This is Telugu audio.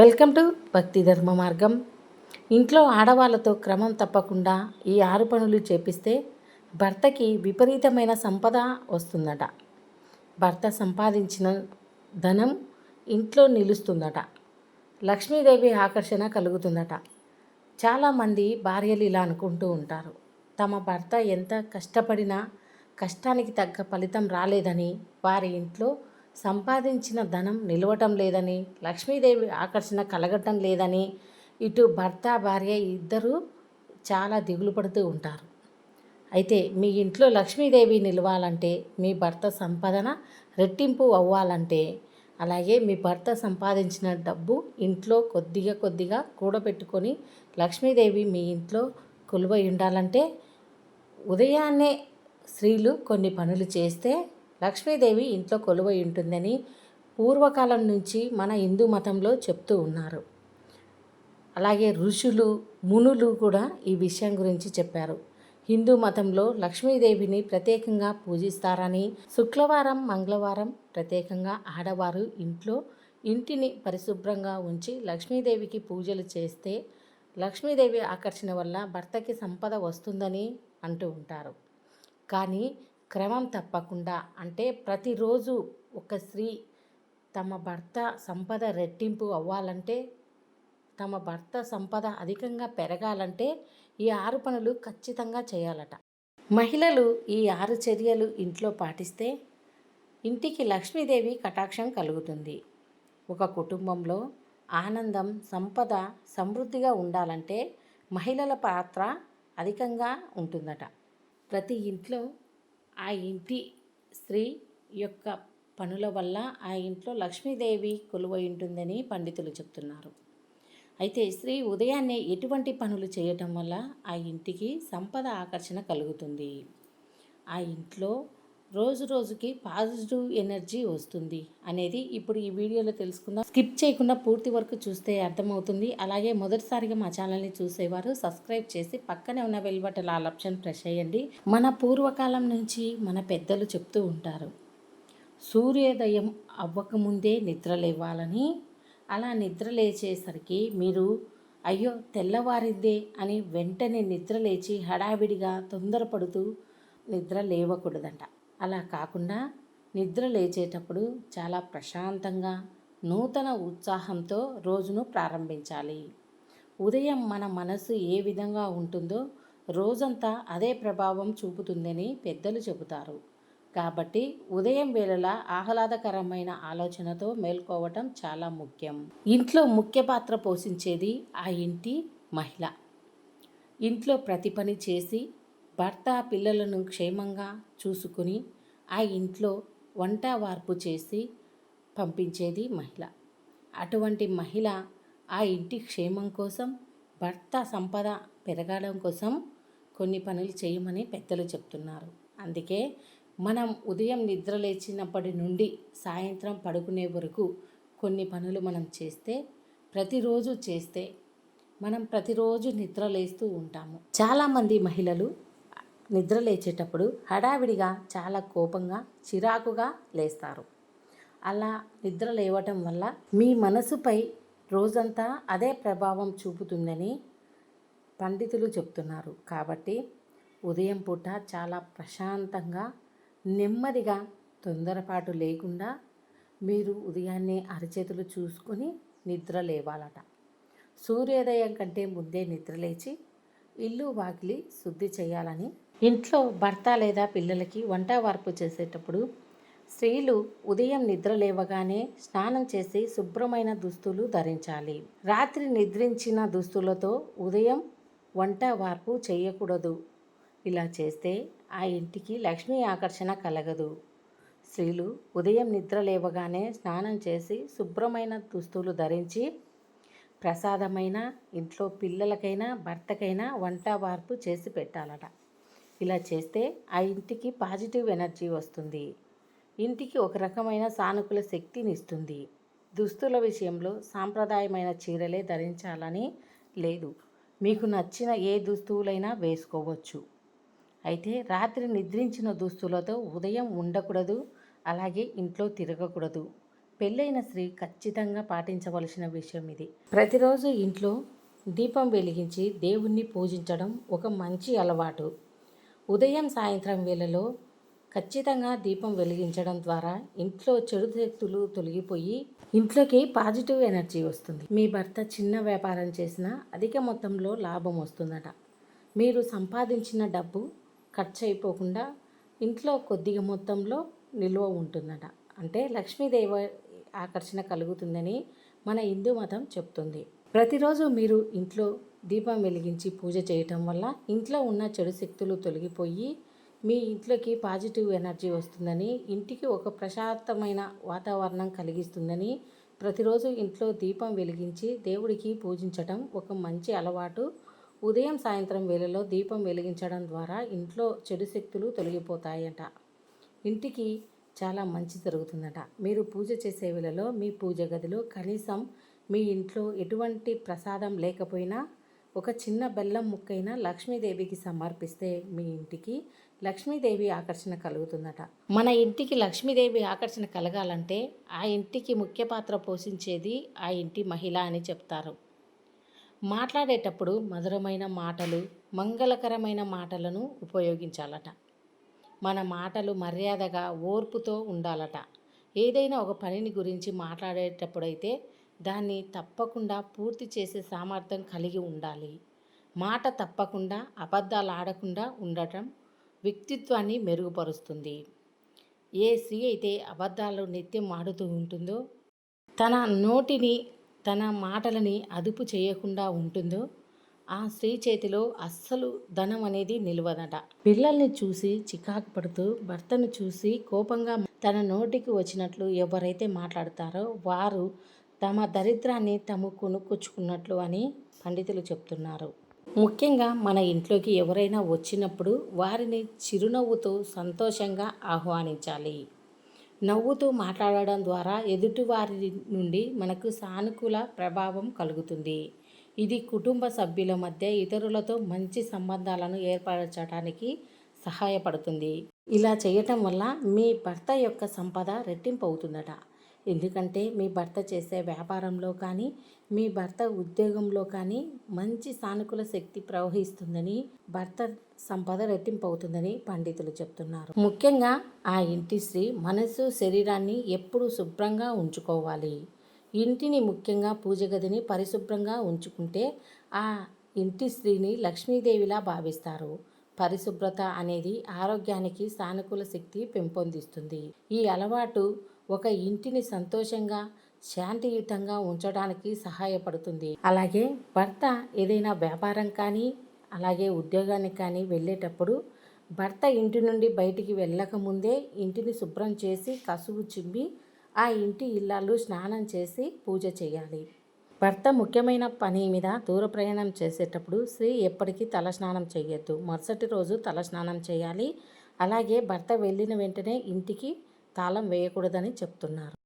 వెల్కమ్ టు భక్తి ధర్మ మార్గం. ఇంట్లో ఆడవాళ్ళతో క్రమం తప్పకుండా ఈ ఆరు పనులు చేపిస్తే భర్తకి విపరీతమైన సంపద వస్తుందట. భర్త సంపాదించిన ధనం ఇంట్లో నిలుస్తుందట. లక్ష్మీదేవి ఆకర్షణ కలుగుతుందట. చాలామంది భార్యలు ఇలా అనుకుంటూ ఉంటారు. తమ భర్త ఎంత కష్టపడినా కష్టానికి తగ్గ ఫలితం రాలేదని వారి ఇంట్లో సంపాదించిన ధనం నిలవటం లేదని లక్ష్మీదేవి ఆకర్షణ కలగటం లేదని ఇటు భర్త భార్య ఇద్దరూ చాలా దిగులు పడుతూ ఉంటారు. అయితే మీ ఇంట్లో లక్ష్మీదేవి నిలవాలంటే మీ భర్త సంపాదన రెట్టింపు అవ్వాలంటే అలాగే మీ భర్త సంపాదించిన డబ్బు ఇంట్లో కొద్దిగా కొద్దిగా కూడబెట్టుకొని లక్ష్మీదేవి మీ ఇంట్లో కొలువై ఉండాలంటే ఉదయాన్నే స్త్రీలు కొన్ని పనులు చేస్తే లక్ష్మీదేవి ఇంట్లో కొలువై ఉంటుందని పూర్వకాలం నుంచి మన హిందూ మతంలో చెప్తూ ఉన్నారు. అలాగే ఋషులు మునులు కూడా ఈ విషయం గురించి చెప్పారు. హిందూ మతంలో లక్ష్మీదేవిని ప్రత్యేకంగా పూజిస్తారని శుక్రవారం మంగళవారం ప్రత్యేకంగా ఆడవారు ఇంట్లో ఇంటిని పరిశుభ్రంగా ఉంచి లక్ష్మీదేవికి పూజలు చేస్తే లక్ష్మీదేవి ఆకర్షణ వల్ల భర్తకి సంపద వస్తుందని అంటూ ఉంటారు. కానీ క్రమం తప్పకుండా అంటే ప్రతిరోజు ఒక స్త్రీ తమ భర్త సంపద రెట్టింపు అవ్వాలంటే తమ భర్త సంపద అధికంగా పెరగాలంటే ఈ ఆరు పనులు ఖచ్చితంగా చేయాలట. మహిళలు ఈ ఆరు చర్యలు ఇంట్లో పాటిస్తే ఇంటికి లక్ష్మీదేవి కటాక్షం కలుగుతుంది. ఒక కుటుంబంలో ఆనందం సంపద సమృద్ధిగా ఉండాలంటే మహిళల పాత్ర అధికంగా ఉంటుందట. ప్రతి ఇంట్లో ఆ ఇంటి స్త్రీ యొక్క పనుల వల్ల ఆ ఇంట్లో లక్ష్మీదేవి కొలువై ఉంటుందని పండితులు చెప్తున్నారు. అయితే స్త్రీ ఉదయాన్నే ఎటువంటి పనులు చేయటం వల్ల ఆ ఇంటికి సంపద ఆకర్షణ కలుగుతుంది? ఆ ఇంట్లో రోజు రోజుకి పాజిటివ్ ఎనర్జీ వస్తుంది అనేది ఇప్పుడు ఈ వీడియోలో తెలుసుకుందాం. స్కిప్ చేయకుండా పూర్తి వరకు చూస్తే అర్థమవుతుంది. అలాగే మొదటిసారిగా మా ఛానల్ని చూసేవారు సబ్స్క్రైబ్ చేసి పక్కనే ఉన్న bell button all option press చేయండి. మన పూర్వకాలం నుంచి మన పెద్దలు చెప్తూ ఉంటారు సూర్యోదయం అవ్వకముందే నిద్ర లేవాలని అలా నిద్ర లేచేసరికి మీరు అయ్యో తెల్లవారిందే అని వెంటనే నిద్ర లేచి హడావిడిగా తొందరపడుతూ నిద్ర లేవకూడదంట. అలా కాకుండా నిద్ర లేచేటప్పుడు చాలా ప్రశాంతంగా నూతన ఉత్సాహంతో రోజును ప్రారంభించాలి. ఉదయం మన మనసు ఏ విధంగా ఉంటుందో రోజంతా అదే ప్రభావం చూపుతుందని పెద్దలు చెబుతారు. కాబట్టి ఉదయం వేళలా ఆహ్లాదకరమైన ఆలోచనతో మేల్కోవటం చాలా ముఖ్యం. ఇంట్లో ముఖ్య పాత్ర పోషించేది ఆ ఇంటి మహిళ. ఇంట్లో ప్రతి పని చేసి భర్త పిల్లలను క్షేమంగా చూసుకుని ఆ ఇంట్లో వంట వార్పు చేసి పంపించేది మహిళ. అటువంటి మహిళ ఆ ఇంటి క్షేమం కోసం భర్త సంపద పెరగడం కోసం కొన్ని పనులు చేయమని పెద్దలు చెప్తున్నారు. అందుకే మనం ఉదయం నిద్ర లేచినప్పటి నుండి సాయంత్రం పడుకునే వరకు కొన్ని పనులు మనం చేస్తే ప్రతిరోజు చేస్తే మనం ప్రతిరోజు నిద్ర లేస్తూ ఉంటాము. చాలామంది మహిళలు నిద్ర లేచేటప్పుడు హడావిడిగా చాలా కోపంగా చిరాకుగా లేస్తారు. అలా నిద్ర లేవటం వల్ల మీ మనసుపై రోజంతా అదే ప్రభావం చూపుతుందని పండితులు చెప్తున్నారు. కాబట్టి ఉదయం పూట చాలా ప్రశాంతంగా నెమ్మదిగా తొందరపాటు లేకుండా మీరు ఉదయాన్నే అరచేతులు చూసుకొని నిద్ర లేవాలట. సూర్యోదయం కంటే ముందే నిద్రలేచి ఇల్లు వాకిలి శుద్ధి చేయాలని ఇంట్లో భర్త లేదా పిల్లలకి వంట వార్పు చేసేటప్పుడు స్త్రీలు ఉదయం నిద్ర లేవగానే స్నానం చేసి శుభ్రమైన దుస్తులు ధరించాలి. రాత్రి నిద్రించిన దుస్తులతో ఉదయం వంట వార్పు చేయకూడదు. ఇలా చేస్తే ఆ ఇంటికి లక్ష్మీ ఆకర్షణ కలగదు. స్త్రీలు ఉదయం నిద్ర లేవగానే స్నానం చేసి శుభ్రమైన దుస్తులు ధరించి ప్రసాదమైన ఇంట్లో పిల్లలకైనా భర్తకైనా వంట వార్పు చేసి పెట్టాలట. ఇలా చేస్తే ఆ ఇంటికి పాజిటివ్ ఎనర్జీ వస్తుంది. ఇంటికి ఒక రకమైన సానుకూల శక్తిని ఇస్తుంది. దుస్తుల విషయంలో సాంప్రదాయమైన చీరలే ధరించాలని లేదు. మీకు నచ్చిన ఏ దుస్తువులైనా వేసుకోవచ్చు. అయితే రాత్రి నిద్రించిన దుస్తులతో ఉదయం ఉండకూడదు అలాగే ఇంట్లో తిరగకూడదు. పెళ్ళైన స్త్రీ ఖచ్చితంగా పాటించవలసిన విషయం ఇది. ప్రతిరోజు ఇంట్లో దీపం వెలిగించి దేవుణ్ణి పూజించడం ఒక మంచి అలవాటు. ఉదయం సాయంత్రం వేళలో ఖచ్చితంగా దీపం వెలిగించడం ద్వారా ఇంట్లో చెడు శక్తులు తొలగిపోయి ఇంట్లోకి పాజిటివ్ ఎనర్జీ వస్తుంది. మీ భర్త చిన్న వ్యాపారం చేసినా అధిక మొత్తంలో లాభం వస్తుందట. మీరు సంపాదించిన డబ్బు ఖర్చు అయిపోకుండా ఇంట్లో కొద్దిగా మొత్తంలో నిల్వ ఉంటుందట. అంటే లక్ష్మీదేవి ఆకర్షణ కలుగుతుందని మన హిందూ మతం చెప్తుంది. ప్రతిరోజు మీరు ఇంట్లో దీపం వెలిగించి పూజ చేయటం వల్ల ఇంట్లో ఉన్న చెడు శక్తులు తొలగిపోయి మీ ఇంట్లోకి పాజిటివ్ ఎనర్జీ వస్తుందని ఇంటికి ఒక ప్రశాంతమైన వాతావరణం కలిగిస్తుందని ప్రతిరోజు ఇంట్లో దీపం వెలిగించి దేవుడికి పూజించటం ఒక మంచి అలవాటు. ఉదయం సాయంత్రం వేళలో దీపం వెలిగించడం ద్వారా ఇంట్లో చెడు శక్తులు తొలగిపోతాయట. ఇంటికి చాలా మంచి జరుగుతుందట. మీరు పూజ చేసే వేళలో మీ పూజ గదిలో కనీసం మీ ఇంట్లో ఎటువంటి ప్రసాదం లేకపోయినా ఒక చిన్న బెల్లం ముక్కైనా లక్ష్మీదేవికి సమర్పిస్తే మీ ఇంటికి లక్ష్మీదేవి ఆకర్షణ కలుగుతుందట. మన ఇంటికి లక్ష్మీదేవి ఆకర్షణ కలగాలంటే ఆ ఇంటికి ముఖ్య పాత్ర పోషించేది ఆ ఇంటి మహిళ అని చెప్తారు. మాట్లాడేటప్పుడు మధురమైన మాటలు మంగళకరమైన మాటలను ఉపయోగించాలట. మన మాటలు మర్యాదగా ఓర్పుతో ఉండాలట. ఏదైనా ఒక పనిని గురించి మాట్లాడేటప్పుడైతే దాన్ని తప్పకుండా పూర్తి చేసే సామర్థ్యం కలిగి ఉండాలి. మాట తప్పకుండా అబద్ధాలు ఆడకుండా ఉండటం వ్యక్తిత్వాన్ని మెరుగుపరుస్తుంది. ఏ స్త్రీ అయితే అబద్ధాలు నిత్యం ఆడుతూ ఉంటుందో తన నోటిని తన మాటలని అదుపు చేయకుండా ఉంటుందో ఆ స్త్రీ చేతిలో అస్సలు ధనం అనేది నిలవదట. పిల్లల్ని చూసి చికాకు పడుతూ భర్తను చూసి కోపంగా తన నోటికి వచ్చినట్లు ఎవరైతే మాట్లాడతారో వారు తమ దరిద్రాన్ని తాము కొనుక్కొచ్చుకున్నట్లు అని పండితులు చెప్తున్నారు. ముఖ్యంగా మన ఇంట్లోకి ఎవరైనా వచ్చినప్పుడు వారిని చిరునవ్వుతో సంతోషంగా ఆహ్వానించాలి. నవ్వుతూ మాట్లాడడం ద్వారా ఎదుటివారి నుండి మనకు సానుకూల ప్రభావం కలుగుతుంది. ఇది కుటుంబ సభ్యుల మధ్య ఇతరులతో మంచి సంబంధాలను ఏర్పరచడానికి సహాయపడుతుంది. ఇలా చేయటం వల్ల మీ భర్త యొక్క సంపద రెట్టింపు అవుతుందట. ఎందుకంటే మీ భర్త చేసే వ్యాపారంలో కానీ మీ భర్త ఉద్యోగంలో కానీ మంచి సానుకూల శక్తి ప్రవహిస్తుందని భర్త సంపద రెట్టింపు అవుతుందని పండితులు చెప్తున్నారు. ముఖ్యంగా ఆ ఇంటి స్త్రీ మనసు శరీరాన్ని ఎప్పుడూ శుభ్రంగా ఉంచుకోవాలి. ఇంటిని ముఖ్యంగా పూజ గదిని పరిశుభ్రంగా ఉంచుకుంటే ఆ ఇంటి స్త్రీని లక్ష్మీదేవిలా భావిస్తారు. పరిశుభ్రత అనేది ఆరోగ్యానికి సానుకూల శక్తి పెంపొందిస్తుంది. ఈ అలవాటు ఒక ఇంటిని సంతోషంగా శాంతియుతంగా ఉంచడానికి సహాయపడుతుంది. అలాగే భర్త ఏదైనా వ్యాపారం కానీ అలాగే ఉద్యోగానికి కానీ వెళ్ళేటప్పుడు భర్త ఇంటి నుండి బయటికి వెళ్ళకముందే ఇంటిని శుభ్రం చేసి కసువు చిమ్మి ఆ ఇంటి ఇల్లాలు స్నానం చేసి పూజ చేయాలి. భర్త ముఖ్యమైన పని మీద దూర ప్రయాణం చేసేటప్పుడు స్త్రీ ఎప్పటికీ తలస్నానం చేయొద్దు మరుసటి రోజు తలస్నానం చేయాలి. అలాగే భర్త వెళ్ళిన వెంటనే ఇంటికి తాళం వేయకూడదని చెప్తున్నారు.